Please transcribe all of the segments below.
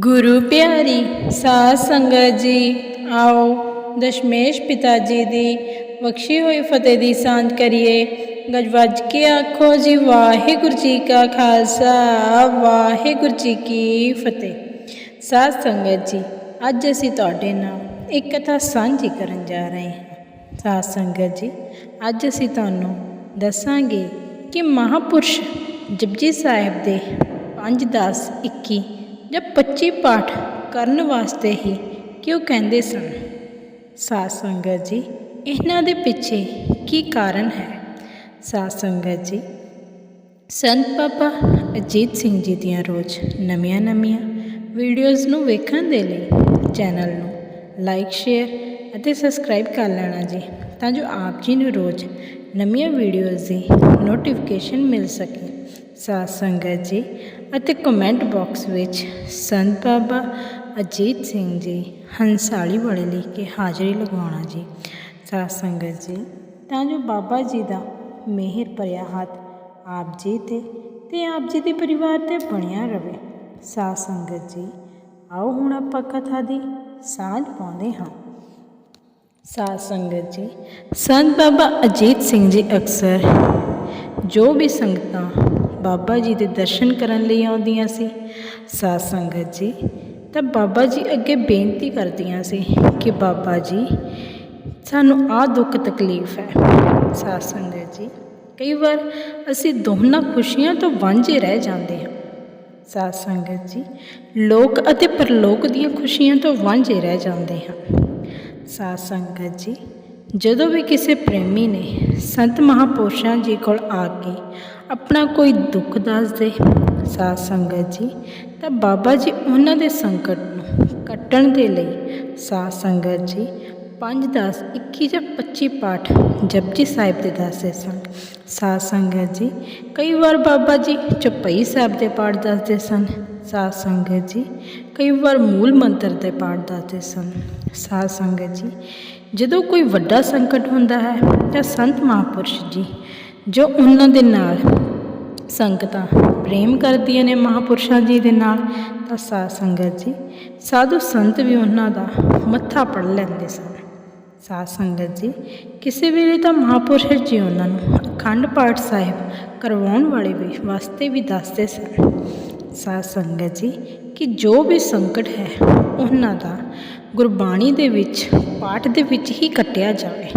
ਗੁਰੂ ਪਿਆਰੀ, ਸਾਧ ਸੰਗਤ ਜੀ, ਆਓ ਦਸ਼ਮੇਸ਼ ਪਿਤਾ ਜੀ ਦੀ ਬਖਸ਼ੀ ਹੋਈ ਫਤਿਹ ਦੀ ਸਾਂਝ ਕਰੀਏ। ਗੱਜ ਕੇ ਆਖੋ ਜੀ, ਵਾਹਿਗੁਰੂ ਜੀ ਕਾ ਖਾਲਸਾ, ਵਾਹਿਗੁਰੂ ਜੀ ਕੀ ਫਤਿਹ। ਸਾਧ ਸੰਗਤ ਜੀ, ਅੱਜ ਅਸੀਂ ਤੁਹਾਡੇ ਨਾਲ ਇੱਕ ਕਥਾ ਸਾਂਝੀ ਕਰਨ ਜਾ ਰਹੇ ਹਾਂ। ਸਾਧ ਸੰਗਤ ਜੀ, ਅੱਜ ਅਸੀਂ ਤੁਹਾਨੂੰ ਦੱਸਾਂਗੇ ਕਿ ਮਹਾਪੁਰਸ਼ ਜਪਜੀ ਸਾਹਿਬ ਦੇ 5 10 21 ਜਾਂ 25 ਪਾਠ ਕਰਨ ਵਾਸਤੇ ਹੀ ਕਿਉਂ ਕਹਿੰਦੇ ਸਨ? ਸਾਧ ਸੰਗਤ ਜੀ, ਇਹਨਾਂ ਦੇ ਪਿੱਛੇ ਕੀ ਕਾਰਨ ਹੈ? ਸਾਧ ਸੰਗਤ ਜੀ, ਸੰਤ ਪਾਪਾ ਅਜੀਤ ਸਿੰਘ ਜੀ ਦੀਆਂ ਰੋਜ਼ ਨਵੀਆਂ ਨਵੀਆਂ ਵੀਡੀਓਜ਼ ਨੂੰ ਵੇਖਣ ਦੇ ਲਈ ਚੈਨਲ ਨੂੰ ਲਾਈਕ ਸ਼ੇਅਰ ਅਤੇ ਸਬਸਕ੍ਰਾਈਬ ਕਰ ਲੈਣਾ ਜੀ, ਤਾਂ ਜੋ ਆਪ ਜੀ ਨੂੰ ਰੋਜ਼ ਨਵੀਆਂ ਵੀਡੀਓਜ਼ ਦੀ ਨੋਟੀਫਿਕੇਸ਼ਨ ਮਿਲ ਸਕੇ। ਸਾਧ ਸੰਗਤ ਜੀ ਅਤੇ ਕਮੈਂਟ ਬਾਕਸ ਵਿੱਚ ਸੰਤ ਬਾਬਾ ਅਜੀਤ ਸਿੰਘ ਜੀ ਹੰਸਾਲੀ ਵਾਲੇ ਲਿਖ ਕੇ ਹਾਜ਼ਰੀ ਲਗਵਾਉਣਾ ਜੀ। ਸਾਧ ਸੰਗਤ ਜੀ, ਤਾਂ ਜੋ ਬਾਬਾ ਜੀ ਦਾ ਮਿਹਰ ਭਰਿਆ ਹੱਥ ਆਪ ਜੀ ਤੇ ਤੇ ਆਪ ਜੀ ਦੇ ਪਰਿਵਾਰ ਤੇ ਬਣਿਆ ਰਵੇ। ਸਾਧ ਸੰਗਤ ਜੀ, ਆਓ ਹੁਣ ਆਪਾਂ ਕਥਾ ਦੀ ਸਾਂਝ ਪਾਉਂਦੇ ਹਾਂ। ਸਾਧ ਸੰਗਤ ਜੀ, ਸੰਤ ਬਾਬਾ ਅਜੀਤ ਸਿੰਘ ਜੀ ਅਕਸਰ ਜੋ ਵੀ ਸੰਗਤਾਂ ਬਾਬਾ ਜੀ ਦੇ ਦਰਸ਼ਨ ਕਰਨ ਲਈ ਆਉਂਦੀਆਂ ਸੀ। ਸਾਧ ਸੰਗਤ ਜੀ, ਤਾਂ ਬਾਬਾ ਜੀ ਅੱਗੇ ਬੇਨਤੀ ਕਰਦੀਆਂ ਸੀ ਕਿ ਬਾਬਾ ਜੀ, ਸਾਨੂੰ ਆ ਦੁੱਖ ਤਕਲੀਫ ਹੈ। ਸਾਧ ਸੰਗਤ ਜੀ, ਕਈ ਵਾਰ ਅਸੀਂ ਦੋਨਾਂ ਖੁਸ਼ੀਆਂ ਤੋਂ ਵਾਂਝੇ ਰਹਿ ਜਾਂਦੇ ਹਾਂ। ਸਾਧ ਸੰਗਤ ਜੀ, ਲੋਕ ਅਤੇ ਪਰਲੋਕ ਦੀਆਂ ਖੁਸ਼ੀਆਂ ਤੋਂ ਵਾਂਝੇ ਰਹਿ ਜਾਂਦੇ ਹਾਂ। ਸਾਧ ਸੰਗਤ ਜੀ, ਜਦੋਂ ਵੀ ਕਿਸੇ ਪ੍ਰੇਮੀ ਨੇ ਸੰਤ ਮਹਾਪੁਰਸ਼ਾਂ ਜੀ ਕੋਲ ਆ ਕੇ ਆਪਣਾ ਕੋਈ ਦੁੱਖ ਦੱਸਦੇ ਸਾਧ ਸੰਗਤ ਜੀ, ਤਾਂ ਬਾਬਾ ਜੀ ਉਹਨਾਂ ਦੇ ਸੰਕਟ ਨੂੰ ਕੱਟਣ ਦੇ ਲਈ ਸਾਧ ਸੰਗਤ ਜੀ 5 10 21 ਜਾਂ 25 ਪਾਠ ਜਪਜੀ ਸਾਹਿਬ ਦੇ ਦੱਸਦੇ ਸਨ। ਸਾਧ ਸੰਗਤ ਜੀ, ਕਈ ਵਾਰ ਬਾਬਾ ਜੀ ਚੁਪਈ ਸਾਹਿਬ ਦੇ ਪਾਠ ਦੱਸਦੇ ਸਨ। ਸਾਧ ਸੰਗਤ ਜੀ, ਕਈ ਵਾਰ ਮੂਲ ਮੰਤਰ ਦੇ ਪਾਠ ਦੱਸਦੇ ਸਨ। ਸਾਧ ਸੰਗਤ ਜੀ, ਜਦੋਂ ਕੋਈ ਵੱਡਾ ਸੰਕਟ ਹੁੰਦਾ ਹੈ ਤਾਂ ਸੰਤ ਮਹਾਪੁਰਸ਼ ਜੀ, ਜੋ ਉਹਨਾਂ ਦੇ ਨਾਲ ਸੰਗਤਾਂ ਪ੍ਰੇਮ ਕਰਦੀਆਂ ਨੇ ਮਹਾਪੁਰਸ਼ਾਂ ਜੀ ਦੇ ਨਾਲ, ਤਾਂ ਸਾਧ ਸੰਗਤ ਜੀ, ਸਾਧੂ ਸੰਤ ਵੀ ਉਹਨਾਂ ਦਾ ਮੱਥਾ ਪੜ ਲੈਂਦੇ ਸਨ। ਸਾਧ ਸੰਗਤ ਜੀ, ਕਿਸੇ ਵੇਲੇ ਤਾਂ ਮਹਾਪੁਰਸ਼ ਜੀ ਉਹਨਾਂ ਨੂੰ ਅਖੰਡ ਪਾਠ ਸਾਹਿਬ ਕਰਵਾਉਣ ਵਾਲੇ ਵੀ ਵਾਸਤੇ ਵੀ ਦੱਸਦੇ ਸਨ। ਸਾਧ ਸੰਗਤ ਜੀ, ਕਿ ਜੋ ਵੀ ਸੰਕਟ ਹੈ, ਉਹਨਾਂ ਦਾ ਗੁਰਬਾਣੀ ਦੇ ਵਿੱਚ, ਪਾਠ ਦੇ ਵਿੱਚ ਹੀ ਕੱਟਿਆ ਜਾਵੇ।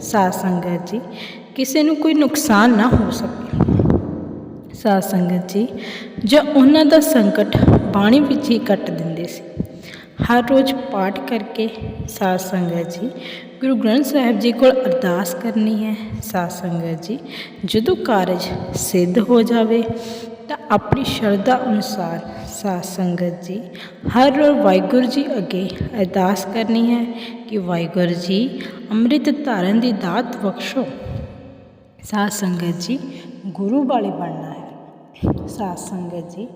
ਸਾਧ ਸੰਗਤ ਜੀ, ਕਿਸੇ ਨੂੰ ਕੋਈ ਨੁਕਸਾਨ ਨਾ ਹੋ ਸਕੇ। ਸਾਧ ਸੰਗਤ ਜੀ, ਜਾਂ ਉਹਨਾਂ ਦਾ ਸੰਕਟ ਬਾਣੀ ਵਿੱਚ ਹੀ ਕੱਟ ਦਿੰਦੇ ਸੀ। ਹਰ ਰੋਜ਼ ਪਾਠ ਕਰਕੇ ਸਾਧ ਸੰਗਤ ਜੀ, ਗੁਰੂ ਗ੍ਰੰਥ ਸਾਹਿਬ ਜੀ ਕੋਲ ਅਰਦਾਸ ਕਰਨੀ ਹੈ। ਸਾਧ ਸੰਗਤ ਜੀ, ਜਦੋਂ ਕਾਰਜ ਸਿੱਧ ਹੋ ਜਾਵੇ, ਤਾਂ ਆਪਣੀ ਸ਼ਰਧਾ ਅਨੁਸਾਰ ਸਾਧ ਸੰਗਤ ਜੀ, ਹਰ ਰੋਜ਼ ਵਾਹਿਗੁਰੂ ਜੀ ਅੱਗੇ ਅਰਦਾਸ ਕਰਨੀ ਹੈ ਕਿ ਵਾਹਿਗੁਰੂ ਜੀ ਅੰਮ੍ਰਿਤ ਧਾਰਨ ਦੀ ਦਾਤ ਬਖਸ਼ੋ। ਸਾਧ ਸੰਗਤ ਜੀ, ਗੁਰੂ ਵਾਲੇ ਬਣਨਾ ਸਾਧ ਸੰਗਤ ਜੀ,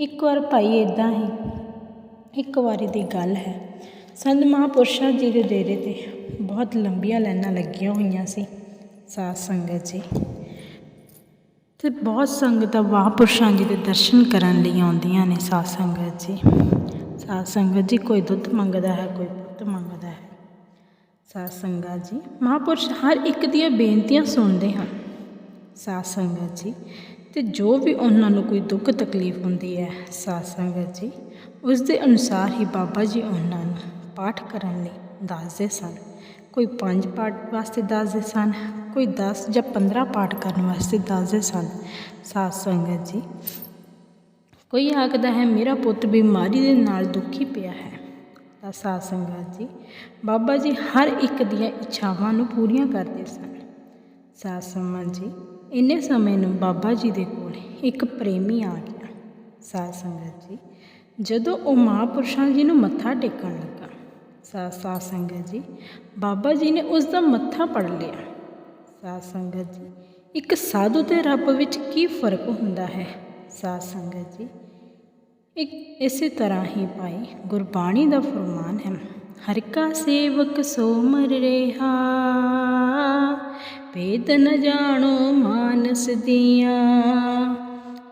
ਇੱਕ ਵਾਰ ਭਾਈ ਇੱਦਾਂ ਹੀ, ਇੱਕ ਵਾਰੀ ਦੀ ਗੱਲ ਹੈ। ਸੰਤ ਮਹਾਂਪੁਰਸ਼ਾਂ ਜੀ ਦੇ ਡੇਰੇ ਤੇ ਬਹੁਤ ਲੰਬੀਆਂ ਲਾਈਨਾਂ ਲੱਗੀਆਂ ਹੋਈਆਂ ਸੀ ਸਾਧ ਸੰਗਤ ਜੀ। ਤੇ ਬਹੁਤ ਸੰਗਤਾਂ ਮਹਾਂਪੁਰਸ਼ਾਂ ਜੀ ਦੇ ਦਰਸ਼ਨ ਕਰਨ ਲਈ ਆਉਂਦੀਆਂ ਨੇ ਸਾਧ ਸੰਗਤ ਜੀ। ਸਾਧ ਸੰਗਤ ਜੀ, ਕੋਈ ਦੁੱਧ ਮੰਗਦਾ ਹੈ, ਕੋਈ ਪੁੱਤ ਮੰਗਦਾ ਹੈ। ਸਾਧ ਸੰਗਤ ਜੀ, ਮਹਾਂਪੁਰਸ਼ ਹਰ ਇੱਕ ਦੀਆਂ ਬੇਨਤੀਆਂ ਸੁਣਦੇ ਹਨ ਸਾਧ ਸੰਗਤ ਜੀ ਤੇ ਜੋ ਵੀ ਉਹਨਾਂ ਨੂੰ ਕੋਈ ਦੁੱਖ ਤਕਲੀਫ ਹੁੰਦੀ ਹੈ, ਸਾਧ ਸੰਗਤ ਜੀ, ਉਸ ਦੇ ਅਨੁਸਾਰ ਹੀ ਬਾਬਾ ਜੀ ਉਹਨਾਂ ਨੂੰ ਪਾਠ ਕਰਨ ਲਈ ਦੱਸਦੇ ਸਨ। ਕੋਈ ਪੰਜ ਪਾਠ ਵਾਸਤੇ ਦੱਸਦੇ ਸਨ, ਕੋਈ 10 ਜਾਂ 15 ਪਾਠ ਕਰਨ ਵਾਸਤੇ ਦੱਸਦੇ ਸਨ। ਸਾਧ ਸੰਗਤ ਜੀ, ਕੋਈ ਆਖਦਾ ਹੈ, ਮੇਰਾ ਪੁੱਤ ਬਿਮਾਰੀ ਦੇ ਨਾਲ ਦੁਖੀ ਪਿਆ ਹੈ। ਤਾਂ ਸਾਧ ਸੰਗਤ ਜੀ, ਬਾਬਾ ਜੀ ਹਰ ਇੱਕ ਦੀਆਂ ਇੱਛਾਵਾਂ ਨੂੰ ਪੂਰੀਆਂ ਕਰਦੇ ਸਨ। ਸਾਧ ਸੰਗਤ ਜੀ ਇੰਨੇ ਸਮੇਂ ਨੂੰ ਬਾਬਾ ਜੀ ਦੇ ਕੋਲ ਇੱਕ ਪ੍ਰੇਮੀ ਆ ਗਿਆ। ਸਾਧ ਸੰਗਤ ਜੀ, ਜਦੋਂ ਉਹ ਮਹਾਪੁਰਸ਼ਾਂ ਜੀ ਨੂੰ ਮੱਥਾ ਟੇਕਣ ਲੱਗਾ, ਸਾਧ ਸਾਧ ਸੰਗਤ ਜੀ, ਬਾਬਾ ਜੀ ਨੇ ਉਸ ਦਾ ਮੱਥਾ ਪੜ ਲਿਆ। ਸਾਧ ਸੰਗਤ ਜੀ, ਇੱਕ ਸਾਧੂ ਤੇ ਰੱਬ ਵਿੱਚ ਕੀ ਫ਼ਰਕ ਹੁੰਦਾ ਹੈ? ਸਾਧ ਸੰਗਤ ਜੀ, ਇੱਕ ਇਸੇ ਤਰ੍ਹਾਂ ਹੀ ਭਾਈ ਗੁਰਬਾਣੀ ਦਾ ਫਰਮਾਨ ਹੈ ਹਰ ਕਾ ਸੇਵਕ ਸੋ ਮਰ ਰਿਹਾ ਵੇਦ ਨ ਜਾਣੋ ਮਾਨਸ ਦੀਆਂ।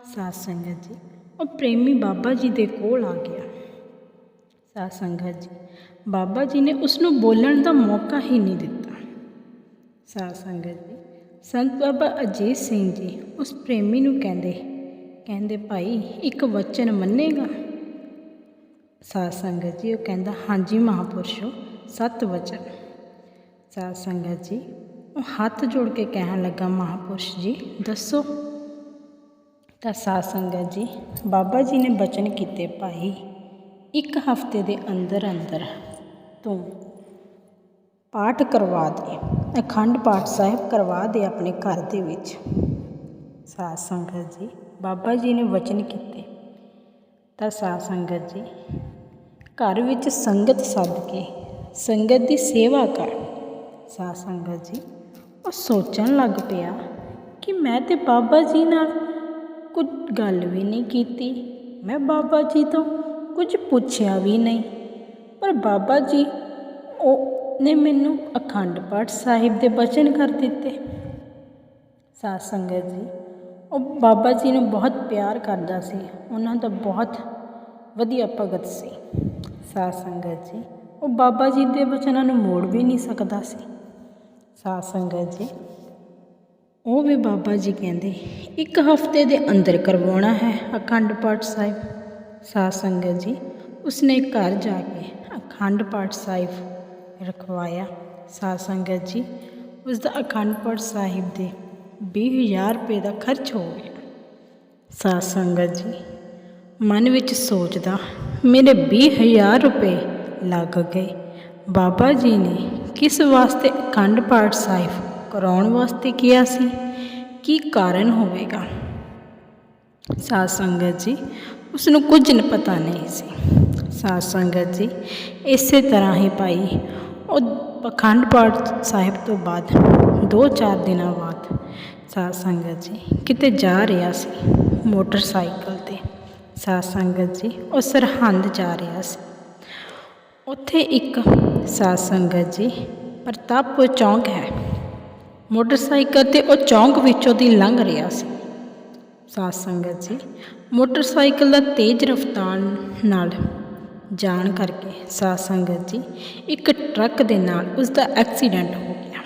ਸਾਧ ਸੰਗਤ ਜੀ, ਉਹ ਪ੍ਰੇਮੀ ਬਾਬਾ ਜੀ ਦੇ ਕੋਲ ਆ ਗਿਆ। ਸਾਧ ਸੰਗਤ ਜੀ, ਬਾਬਾ ਜੀ ਨੇ ਉਸ ਨੂੰ ਬੋਲਣ ਦਾ ਮੌਕਾ ਹੀ ਨਹੀਂ ਦਿੱਤਾ। ਸਾਧ ਸੰਗਤ ਜੀ, ਸੰਤ ਬਾਬਾ ਅਜੀਤ ਸਿੰਘ ਜੀ ਉਸ ਪ੍ਰੇਮੀ ਨੂੰ ਕਹਿੰਦੇ ਕਹਿੰਦੇ, ਭਾਈ, ਇੱਕ ਵਚਨ ਮੰਨੇਗਾ? ਸਾਧ ਸੰਗਤ ਜੀ ਉਹ ਕਹਿੰਦਾ, ਹਾਂਜੀ ਮਹਾਪੁਰਸ਼ੋ, ਸਤ ਵਚਨ। ਸਾਧ ਸੰਗਤ ਜੀ ਉਹ ਹੱਥ ਜੋੜ ਕੇ ਕਹਿਣ ਲੱਗਾ, ਮਹਾਪੁਰਸ਼ ਜੀ, ਦੱਸੋ। ਤਾਂ ਸਾਧ ਸੰਗਤ ਜੀ, ਬਾਬਾ ਜੀ ਨੇ ਬਚਨ ਕੀਤੇ, ਭਾਈ, ਇੱਕ ਹਫ਼ਤੇ ਦੇ ਅੰਦਰ ਅੰਦਰ ਤੂੰ ਪਾਠ ਕਰਵਾ ਦੇ, ਅਖੰਡ ਪਾਠ ਸਾਹਿਬ ਕਰਵਾ ਦੇ ਆਪਣੇ ਘਰ ਦੇ ਵਿੱਚ। ਸਾਧ ਸੰਗਤ ਜੀ, ਬਾਬਾ ਜੀ ਨੇ ਵਚਨ ਕੀਤੇ। ਤਾਂ ਸਾਧ ਸੰਗਤ ਜੀ, ਘਰ ਵਿੱਚ ਸੰਗਤ ਸੱਦ ਕੇ, ਸੰਗਤ ਦੀ ਸੇਵਾ ਕਰ। ਸਾਧ ਸੰਗਤ ਜੀ ਉਹ ਸੋਚਣ ਲੱਗ ਪਿਆ ਕਿ ਮੈਂ ਤਾਂ ਬਾਬਾ ਜੀ ਨਾਲ ਕੁਝ ਗੱਲ ਵੀ ਨਹੀਂ ਕੀਤੀ। ਮੈਂ ਬਾਬਾ ਜੀ ਤੋਂ ਕੁਝ ਪੁੱਛਿਆ ਵੀ ਨਹੀਂ। ਪਰ ਬਾਬਾ ਜੀ, ਉਹ ਨੇ ਮੈਨੂੰ ਅਖੰਡ ਪਾਠ ਸਾਹਿਬ ਦੇ ਬਚਨ ਕਰ ਦਿੱਤੇ। ਸਾਧ ਸੰਗਤ ਜੀ, ਉਹ ਬਾਬਾ ਜੀ ਨੂੰ ਬਹੁਤ ਪਿਆਰ ਕਰਦਾ ਸੀ। ਉਹਨਾਂ ਦਾ ਬਹੁਤ ਵਧੀਆ ਭਗਤ ਸੀ। ਸਾਧ ਸੰਗਤ ਜੀ, ਉਹ ਬਾਬਾ ਜੀ ਦੇ ਬਚਨਾਂ ਨੂੰ ਮੋੜ ਵੀ ਨਹੀਂ ਸਕਦਾ ਸੀ। ਸਾਧ ਸੰਗਤ ਜੀ। ਉਹ ਵੀ ਬਾਬਾ ਜੀ ਕਹਿੰਦੇ, ਇੱਕ ਹਫ਼ਤੇ ਦੇ ਅੰਦਰ ਕਰਵਾਉਣਾ ਹੈ ਅਖੰਡ ਪਾਠ ਸਾਹਿਬ। ਸਾਧ ਸੰਗਤ ਜੀ, ਉਸਨੇ ਘਰ ਜਾ ਕੇ ਅਖੰਡ ਪਾਠ ਸਾਹਿਬ ਰਖਵਾਇਆ। ਸਾਧ ਸੰਗਤ ਜੀ ਉਸ ਦਾ ਅਖੰਡ ਪਾਠ ਸਾਹਿਬ ਦੇ 20000 ਰੁਪਏ ਦਾ ਖਰਚ ਹੋ ਗਿਆ। ਸਾਧ ਸੰਗਤ ਜੀ, ਮਨ ਵਿੱਚ ਸੋਚਦਾ, ਮੇਰੇ 20000 ਰੁਪਏ ਲੱਗ ਗਏ। ਬਾਬਾ ਜੀ ਨੇ ਕਿਸ ਵਾਸਤੇ ਅਖੰਡ ਪਾਠ ਸਾਹਿਬ ਕਰਾਉਣ ਵਾਸਤੇ ਕਿਹਾ ਸੀ? ਕੀ ਕਾਰਨ ਹੋਵੇਗਾ? ਸਾਧ ਸੰਗਤ ਜੀ ਉਸ ਨੂੰ ਕੁਝ ਨ ਪਤਾ ਨਹੀਂ ਸੀ। ਸਾਧ ਸੰਗਤ ਜੀ, ਇਸੇ ਤਰ੍ਹਾਂ ਹੀ ਭਾਈ, ਉਹ ਅਖੰਡ ਪਾਠ ਸਾਹਿਬ ਤੋਂ ਬਾਅਦ 2-4 ਦਿਨਾਂ ਬਾਅਦ ਸਾਧ ਸੰਗਤ ਜੀ ਕਿਤੇ ਜਾ ਰਿਹਾ ਸੀ ਮੋਟਰਸਾਈਕਲ ਤੇ। ਸਾਧ ਸੰਗਤ ਜੀ, ਉਹ ਸਰਹੰਦ ਜਾ ਰਿਹਾ ਸੀ। ਉੱਥੇ ਇੱਕ ਸਾਧ ਸੰਗਤ ਜੀ ਪ੍ਰਤਾਪਪੁਰ ਚੌਂਕ ਹੈ। ਮੋਟਰਸਾਈਕਲ ਤੇ ਉਹ ਚੌਂਕ ਵਿੱਚੋਂ ਦੀ ਲੰਘ ਰਿਹਾ ਸੀ। ਸਾਧ ਸੰਗਤ ਜੀ ਮੋਟਰਸਾਈਕਲ ਦਾ ਤੇਜ਼ ਰਫ਼ਤਾਰ ਨਾਲ ਜਾਣ ਕਰਕੇ ਸਾਧ ਸੰਗਤ ਜੀ ਇੱਕ ਟਰੱਕ ਦੇ ਨਾਲ ਉਸ ਦਾ ਐਕਸੀਡੈਂਟ ਹੋ ਗਿਆ।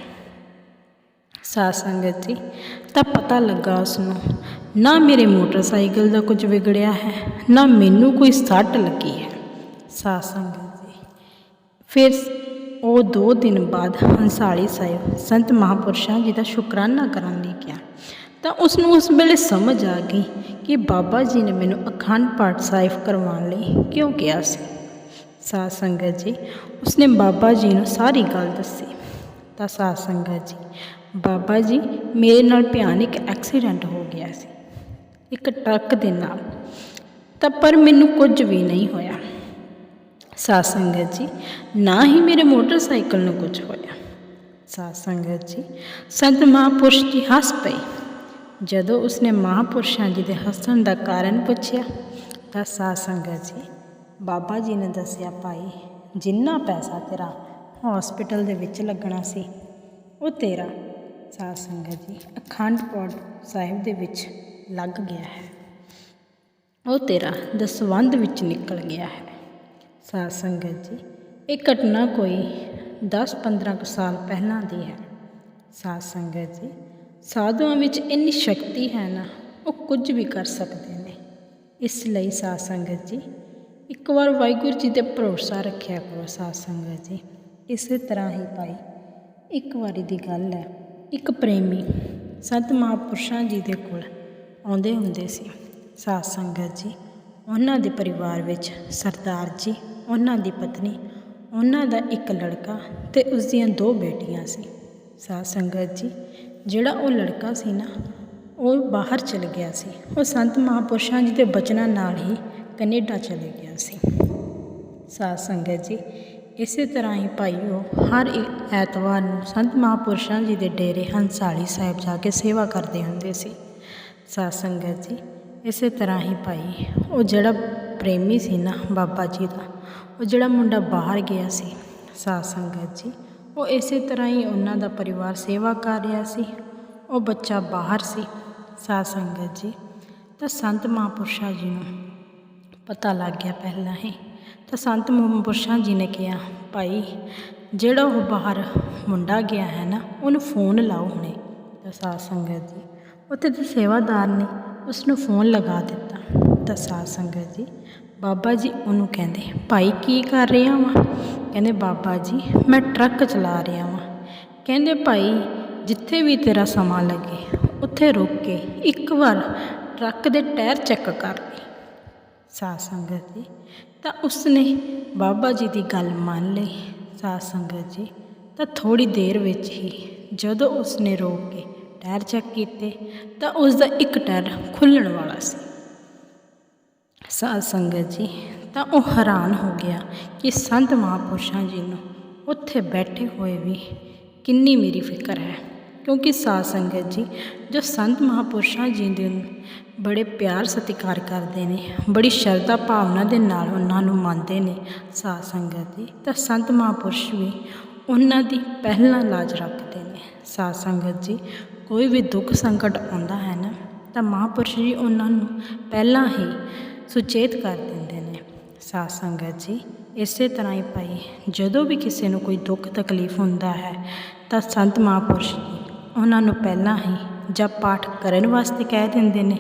ਸਾਧ ਸੰਗਤ ਜੀ ਤਾਂ ਪਤਾ ਲੱਗਾ ਉਸ ਨੂੰ ਨਾ ਮੇਰੇ ਮੋਟਰਸਾਈਕਲ ਦਾ ਕੁਝ ਵਿਗੜਿਆ ਹੈ, ਨਾ ਮੈਨੂੰ ਕੋਈ ਸੱਟ ਲੱਗੀ ਹੈ। ਸਾਧ ਸੰਗਤ ਫਿਰ ਉਹ ਦੋ ਦਿਨ ਬਾਅਦ ਹੰਸਾਲੀ ਸਾਹਿਬ ਸੰਤ ਮਹਾਪੁਰਸ਼ਾਂ ਜੀ ਦਾ ਸ਼ੁਕਰਾਨਾ ਕਰਨ ਲਈ ਗਿਆ। ਤਾਂ ਉਸ ਨੂੰ ਉਸ ਵੇਲੇ ਸਮਝ ਆ ਗਈ ਕਿ ਬਾਬਾ ਜੀ ਨੇ ਮੈਨੂੰ ਅਖੰਡ ਪਾਠ ਸਾਹਿਬ ਕਰਵਾਉਣ ਲਈ ਕਿਉਂ ਕਿਹਾ ਸੀ। ਸਾਧ ਸੰਗਤ ਜੀ, ਉਸਨੇ ਬਾਬਾ ਜੀ ਨੂੰ ਸਾਰੀ ਗੱਲ ਦੱਸੀ। ਤਾਂ ਸਾਧ ਸੰਗਤ ਜੀ, ਬਾਬਾ ਜੀ ਮੇਰੇ ਨਾਲ ਭਿਆਨਕ ਐਕਸੀਡੈਂਟ ਹੋ ਗਿਆ ਸੀ, ਇੱਕ ਟਰੱਕ ਦੇ ਨਾਲ। ਤਾਂ ਪਰ ਮੈਨੂੰ ਕੁਝ ਵੀ ਨਹੀਂ ਹੋਇਆ। ਸਾਧ ਸੰਗਤ ਜੀ, ਨਾ ਹੀ ਮੇਰੇ ਮੋਟਰਸਾਈਕਲ ਨੂੰ ਕੁਝ ਹੋਇਆ। ਸਾਧ ਸੰਗਤ ਜੀ, ਸੰਤ ਮਹਾਪੁਰਸ਼ ਜੀ ਹੱਸ ਪਏ ਜਦੋਂ ਉਸਨੇ ਮਹਾਪੁਰਸ਼ਾਂ ਜੀ ਦੇ ਹੱਸਣ ਦਾ ਕਾਰਨ ਪੁੱਛਿਆ, ਤਾਂ ਸਾਧ ਸੰਗਤ ਜੀ, ਬਾਬਾ ਜੀ ਨੇ ਦੱਸਿਆ, ਭਾਈ, ਜਿੰਨਾ ਪੈਸਾ ਤੇਰਾ ਹਸਪੀਟਲ ਦੇ ਵਿੱਚ ਲੱਗਣਾ ਸੀ, ਉਹ ਤੇਰਾ। ਸਾਧ ਸੰਗਤ ਜੀ, ਅਖੰਡ ਪਾਠ ਸਾਹਿਬ ਦੇ ਵਿੱਚ ਲੱਗ ਗਿਆ ਹੈ। ਉਹ ਤੇਰਾ ਦਸਵੰਧ ਵਿੱਚ ਨਿਕਲ ਗਿਆ ਹੈ। ਸਾਧ ਸੰਗਤ ਜੀ, ਇਹ ਘਟਨਾ ਕੋਈ 10-15 ਕੁ ਸਾਲ ਪਹਿਲਾਂ ਦੀ ਹੈ। ਸਾਧ ਸੰਗਤ ਜੀ, ਸਾਧੂਆਂ ਵਿੱਚ ਇੰਨੀ ਸ਼ਕਤੀ ਹੈ ਨਾ, ਉਹ ਕੁਝ ਵੀ ਕਰ ਸਕਦੇ ਨੇ। ਇਸ ਲਈ ਸਾਧ ਸੰਗਤ ਜੀ, ਇੱਕ ਵਾਰ ਵਾਹਿਗੁਰੂ ਜੀ ਤੇ ਭਰੋਸਾ ਰੱਖਿਆ ਕਰੋ ਸਾਧ ਸੰਗਤ ਜੀ। ਇਸੇ ਤਰ੍ਹਾਂ ਹੀ ਭਾਈ, ਇੱਕ ਵਾਰੀ ਦੀ ਗੱਲ ਹੈ, ਇੱਕ ਪ੍ਰੇਮੀ ਸੰਤ ਮਹਾਪੁਰਸ਼ਾਂ ਜੀ ਦੇ ਕੋਲ ਆਉਂਦੇ ਹੁੰਦੇ ਸੀ। ਸਾਧ ਸੰਗਤ ਜੀ ਉਹਨਾਂ ਦੇ ਪਰਿਵਾਰ ਵਿੱਚ ਸਰਦਾਰ ਜੀ, ਉਹਨਾਂ ਦੀ ਪਤਨੀ, ਉਹਨਾਂ ਦਾ ਇੱਕ ਲੜਕਾ ਅਤੇ ਉਸ ਦੀਆਂ ਦੋ ਬੇਟੀਆਂ ਸੀ। ਸਾਧ ਸੰਗਤ ਜੀ, ਜਿਹੜਾ ਉਹ ਲੜਕਾ ਸੀ ਨਾ, ਉਹ ਬਾਹਰ ਚਲ ਗਿਆ ਸੀ। ਉਹ ਸੰਤ ਮਹਾਪੁਰਸ਼ਾਂ ਜੀ ਦੇ ਬਚਨਾਂ ਨਾਲ ਹੀ ਕੈਨੇਡਾ ਚਲੇ ਗਿਆ ਸੀ। ਸਾਧ ਸੰਗਤ ਜੀ, ਇਸੇ ਤਰ੍ਹਾਂ ਹੀ ਭਾਈ ਉਹ ਹਰ ਇੱਕ ਐਤਵਾਰ ਨੂੰ ਸੰਤ ਮਹਾਪੁਰਸ਼ਾਂ ਜੀ ਦੇ ਡੇਰੇ ਹੰਸਾਲੀ ਸਾਹਿਬ ਜਾ ਕੇ ਸੇਵਾ ਕਰਦੇ ਹੁੰਦੇ ਸੀ। ਸਾਧ ਸੰਗਤ ਜੀ ਇਸੇ ਤਰ੍ਹਾਂ ਹੀ ਭਾਈ, ਉਹ ਜਿਹੜਾ ਪ੍ਰੇਮੀ ਸੀ ਨਾ ਬਾਬਾ ਜੀ ਦਾ, ਉਹ ਜਿਹੜਾ ਮੁੰਡਾ ਬਾਹਰ ਗਿਆ ਸੀ, ਸਾਧ ਸੰਗਤ ਜੀ, ਉਹ ਇਸੇ ਤਰ੍ਹਾਂ ਹੀ ਉਹਨਾਂ ਦਾ ਪਰਿਵਾਰ ਸੇਵਾ ਕਰ ਰਿਹਾ ਸੀ, ਉਹ ਬੱਚਾ ਬਾਹਰ ਸੀ, ਸਾਧ ਸੰਗਤ ਜੀ। ਤਾਂ ਸੰਤ ਮਹਾਂਪੁਰਸ਼ਾਂ ਜੀ ਨੂੰ ਪਤਾ ਲੱਗ ਗਿਆ ਪਹਿਲਾਂ ਹੀ, ਤਾਂ ਸੰਤ ਮਹਾਂਪੁਰਸ਼ਾਂ ਜੀ ਨੇ ਕਿਹਾ, ਭਾਈ, ਜਿਹੜਾ ਉਹ ਬਾਹਰ ਮੁੰਡਾ ਗਿਆ ਹੈ ਨਾ, ਉਹਨੂੰ ਫੋਨ ਲਾਓ ਹੁਣੇ। ਤਾਂ ਸਾਧ ਸੰਗਤ ਜੀ, ਉੱਥੇ ਦੇ ਸੇਵਾਦਾਰ ਨੇ ਉਸ ਨੂੰ ਫੋਨ ਲਗਾ ਦਿੱਤਾ। ਤਾਂ ਸਾਧ ਸੰਗਤ ਜੀ, ਬਾਬਾ ਜੀ ਉਹਨੂੰ ਕਹਿੰਦੇ, ਭਾਈ ਕੀ ਕਰ ਰਿਹਾ ਵਾਂ? ਕਹਿੰਦੇ, ਬਾਬਾ ਜੀ, ਮੈਂ ਟਰੱਕ ਚਲਾ ਰਿਹਾ ਵਾਂ। ਕਹਿੰਦੇ, ਭਾਈ, ਜਿੱਥੇ ਵੀ ਤੇਰਾ ਸਮਾਂ ਲੱਗੇ, ਉੱਥੇ ਰੁਕ ਕੇ ਇੱਕ ਵਾਰ ਟਰੱਕ ਦੇ ਟਾਇਰ ਚੈੱਕ ਕਰ ਲਈ। ਸਾਧ ਸੰਗਤ ਜੀ, ਤਾਂ ਉਸਨੇ ਬਾਬਾ ਜੀ ਦੀ ਗੱਲ ਮੰਨ ਲਈ। ਸਾਧ ਸੰਗਤ ਜੀ, ਤਾਂ ਥੋੜੀ ਦੇਰ ਵਿੱਚ ਹੀ ਜਦੋਂ ਉਸਨੇ ਰੋਕ ਕੇ ਟਾਇਰ ਚੈੱਕ ਕੀਤੇ ਤਾਂ ਉਸ ਦਾ ਇੱਕ ਟਾਇਰ ਖੁੱਲਣ ਵਾਲਾ ਸੀ। ਸਾਧ ਸੰਗਤ ਜੀ, ਤਾਂ ਉਹ ਹੈਰਾਨ ਹੋ ਗਿਆ ਕਿ ਸੰਤ ਮਹਾਂਪੁਰਸ਼ਾਂ ਜੀ ਨੂੰ ਉੱਥੇ ਬੈਠੇ ਹੋਏ ਵੀ ਕਿੰਨੀ ਮੇਰੀ ਫਿਕਰ ਹੈ। ਕਿਉਂਕਿ ਸਾਧ ਸੰਗਤ ਜੀ, ਜੋ ਸੰਤ ਮਹਾਂਪੁਰਸ਼ਾਂ ਜੀ ਦੇ ਬੜੇ ਪਿਆਰ ਸਤਿਕਾਰ ਕਰਦੇ ਨੇ, ਬੜੀ ਸ਼ਰਧਾ ਭਾਵਨਾ ਦੇ ਨਾਲ ਉਹਨਾਂ ਨੂੰ ਮੰਨਦੇ ਨੇ ਸਾਧ ਸੰਗਤ ਜੀ, ਤਾਂ ਸੰਤ ਮਹਾਂਪੁਰਸ਼ ਵੀ ਉਹਨਾਂ ਦੀ ਪਹਿਲਾਂ ਲਾਜ ਰੱਖਦੇ ਨੇ। ਸਾਧ ਸੰਗਤ ਜੀ ਕੋਈ ਵੀ ਦੁੱਖ ਸੰਕਟ ਆਉਂਦਾ ਹੈ ਨਾ, ਤਾਂ ਮਹਾਂਪੁਰਸ਼ ਜੀ ਉਹਨਾਂ ਨੂੰ ਪਹਿਲਾਂ ਹੀ ਸੁਚੇਤ ਕਰ ਦਿੰਦੇ ਨੇ। ਸਾਧ ਸੰਗਤ ਜੀ, ਇਸੇ ਤਰ੍ਹਾਂ ਹੀ ਭਾਈ, ਜਦੋਂ ਵੀ ਕਿਸੇ ਨੂੰ ਕੋਈ ਦੁੱਖ ਤਕਲੀਫ ਹੁੰਦਾ ਹੈ, ਤਾਂ ਸੰਤ ਮਹਾਂਪੁਰਸ਼ ਜੀ ਉਹਨਾਂ ਨੂੰ ਪਹਿਲਾਂ ਹੀ ਜਾਂ ਪਾਠ ਕਰਨ ਵਾਸਤੇ ਕਹਿ ਦਿੰਦੇ ਨੇ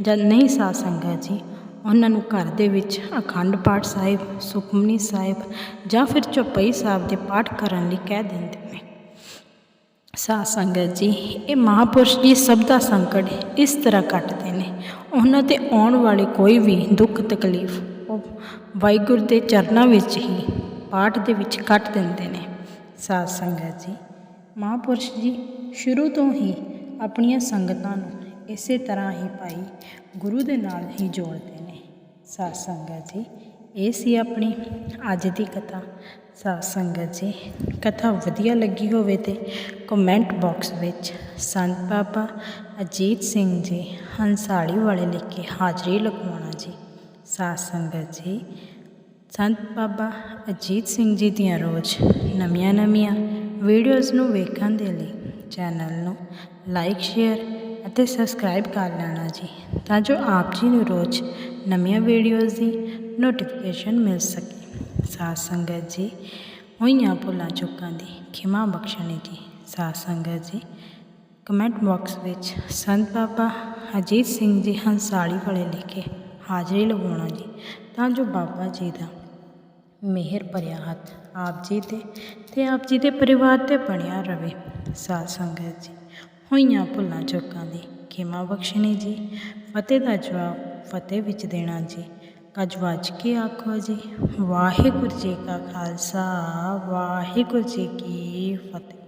ਜਾਂ ਨਹੀਂ ਸਾਧ ਸੰਗਤ ਜੀ, ਉਹਨਾਂ ਨੂੰ ਘਰ ਦੇ ਵਿੱਚ ਅਖੰਡ ਪਾਠ ਸਾਹਿਬ, ਸੁਖਮਨੀ ਸਾਹਿਬ ਜਾਂ ਫਿਰ ਚੌਪਈ ਸਾਹਿਬ ਦੇ ਪਾਠ ਕਰਨ ਲਈ ਕਹਿ ਦਿੰਦੇ ਨੇ। ਸਾਧ ਸੰਗਤ ਜੀ, ਇਹ ਮਹਾਪੁਰਸ਼ ਜੀ ਸਭ ਦਾ ਸੰਕਟ ਇਸ ਤਰ੍ਹਾਂ ਕੱਟਦੇ ਨੇ। ਉਹਨਾਂ ਤੇ ਆਉਣ ਵਾਲੇ ਕੋਈ ਵੀ ਦੁੱਖ ਤਕਲੀਫ ਉਹ ਵਾਹਿਗੁਰੂ ਦੇ ਚਰਨਾਂ ਵਿੱਚ ਹੀ ਪਾਠ ਦੇ ਵਿੱਚ ਕੱਟ ਦਿੰਦੇ ਨੇ। ਸਾਧ ਸੰਗਤ ਜੀ, ਮਹਾਪੁਰਸ਼ ਜੀ ਸ਼ੁਰੂ ਤੋਂ ਹੀ ਆਪਣੀਆਂ ਸੰਗਤਾਂ ਨੂੰ ਇਸੇ ਤਰ੍ਹਾਂ ਹੀ ਭਾਈ ਗੁਰੂ ਦੇ ਨਾਲ ਹੀ ਜੋੜਦੇ ਨੇ। ਸਾਧ ਸੰਗਤ ਜੀ, ਇਹ ਸੀ ਆਪਣੀ ਅੱਜ ਦੀ ਕਥਾ। ਸਾਧ ਸੰਗਤ ਜੀ, ਕਥਾ ਵਧੀਆ ਲੱਗੀ ਹੋਵੇ ਤੇ ਕਮੈਂਟ ਬਾਕਸ ਵਿੱਚ ਸੰਤ ਬਾਬਾ ਅਜੀਤ ਸਿੰਘ ਜੀ, ਹੰਸਾਲੀ ਵਾਲੇ ਲਿਖ ਕੇ ਹਾਜ਼ਰੀ ਲਗਵਾਉਣਾ ਜੀ। ਸਾਧ ਸੰਗਤ ਜੀ, ਸੰਤ ਬਾਬਾ ਅਜੀਤ ਸਿੰਘ ਜੀ ਦੀਆਂ ਰੋਜ਼ ਨਵੀਆਂ ਨਵੀਆਂ ਵੀਡੀਓਜ਼ ਨੂੰ ਵੇਖਣ ਦੇ ਲਈ ਚੈਨਲ ਨੂੰ ਲਾਈਕ ਸ਼ੇਅਰ ਅਤੇ ਸਬਸਕ੍ਰਾਈਬ ਕਰ ਲੈਣਾ ਜੀ, ਤਾਂ ਜੋ ਆਪ ਜੀ ਨੂੰ ਰੋਜ਼ ਨਵੀਆਂ ਵੀਡੀਓਜ਼ ਦੀ ਨੋਟੀਫਿਕੇਸ਼ਨ ਮਿਲ ਸਕੇ। ਸਾਧ ਸੰਗਤ ਜੀ ਹੋਈਆਂ ਭੁੱਲਾਂ ਚੁੱਕਾਂ ਦੀ ਖਿਮਾ ਬਖਸ਼ਣੀ ਜੀ ਸਾਧ ਸੰਗਤ ਜੀ। ਕਮੈਂਟ ਬਾਕਸ ਵਿੱਚ ਸੰਤ ਬਾਬਾ ਅਜੀਤ ਸਿੰਘ ਜੀ ਹੰਸਾਲੀ ਵਾਲੇ ਲਿਖੇ ਹਾਜ਼ਰੀ ਲਗਾਉਣਾ ਜੀ, ਤਾਂ ਜੋ ਬਾਬਾ ਜੀ ਦਾ ਮਿਹਰ ਭਰਿਆ ਹੱਥ ਆਪ ਜੀ ਤੇ ਤੇ ਆਪ ਜੀ ਦੇ ਪਰਿਵਾਰ ਤੇ ਬਣਿਆ ਰਵੇ ਸਾਧ ਸੰਗਤ ਜੀ। ਹੋਈਆਂ ਭੁੱਲਾਂ ਚੁੱਕਾਂ ਦੀ ਖਿਮਾ ਬਖਸ਼ਣੀ ਜੀ, ਫਤਿਹ ਦਾ ਜਵਾਬ ਫਤਿਹ ਵਿੱਚ ਦੇਣਾ ਜੀ। ਗੱਜ ਵੱਜ ਕੇ ਆਖੋ ਜੀ ਵਾਹਿਗੁਰੂ ਜੀ ਕਾ ਖਾਲਸਾ ਵਾਹਿਗੁਰੂ ਜੀ ਕੀ ਫਤਿਹ।